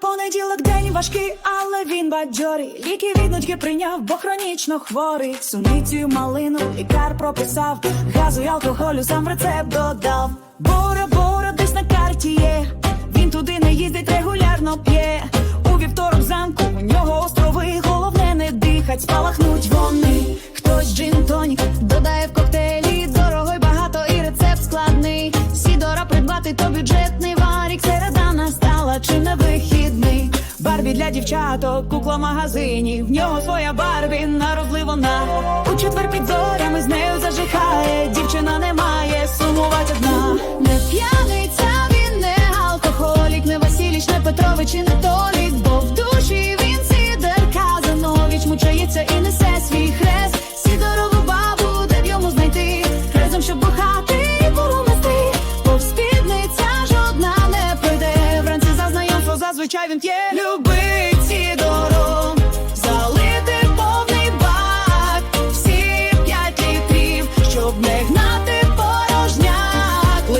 Понеділок день важкий, але він бадьорий. Ліки від прийняв, бо хронічно хворий. Суницю малину лікар прописав. Газу й алкоголю сам в рецепт додав. Бора, бора, десь на карті є. Він туди не їздить, регулярно п'є. У вівторок зранку у нього острови. Головне не дихать, спалахнуть вони. Хтось джин тонік додає в коктейлі. Дорого й багато, і рецепт складний. Сідора придбати, то бюджетний для дівчаток, кукла в магазині. В нього своя Барбі, на розлив вона. У четвер під зорями з нею зажихає. Дівчина не має, сумувати одна. Не п'яниця, він не алкоголік, не Василіч, не Петрович і не Толік. Бо в душі він Сідер Казанович мучається і несе свій хрест. Сідорову бабу, де б йому знайти? Хрезом, щоб бухати і порумести. Бо спідниця жодна не пройде. Вранці за знайомство зазвичай він п'є. Любить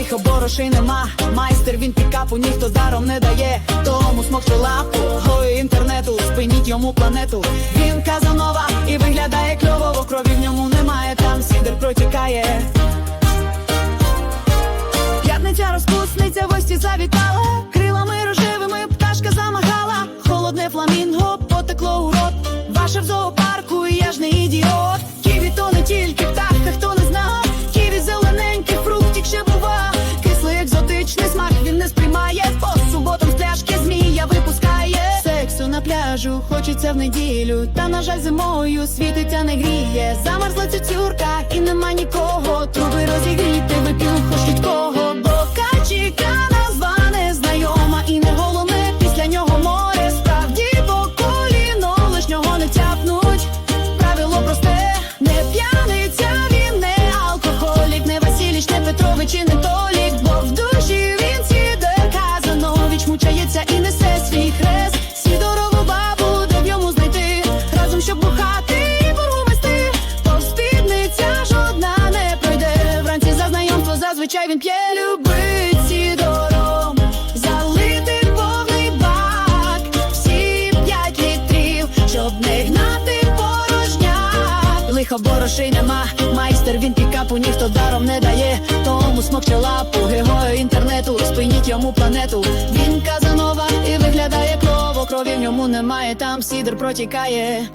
Лихо бороши нема, майстер він пікапу, ніхто даром не дає. Тому смокче лапу, гої інтернету, спиніть йому планету. Він казанова і виглядає кльово, крові в ньому немає, там сідер протікає. П'ятниця розпусниця, гості завітала, крилами рожевими пташка замагала, холодне фламінго потекло у рот. Ваше в зоопарку, і я ж не ідіот. Пляжу хочеться в неділю. Та на жаль, зимою світиться не гріє. Замерзла цюцюрка і нема нікого. Труби розігріти, вип'ю хоч від кого. Зазвичай він п'є. Любить сідором, залити повний бак. Всі п'ять літрів, щоб не гнати порожняк. Лихо борошей нема, майстер він пікапу ніхто даром не дає. Тому смокче лапу, герою інтернету, спиніть йому планету. Він казанова і виглядає клово, крові в ньому немає, там сідр протікає.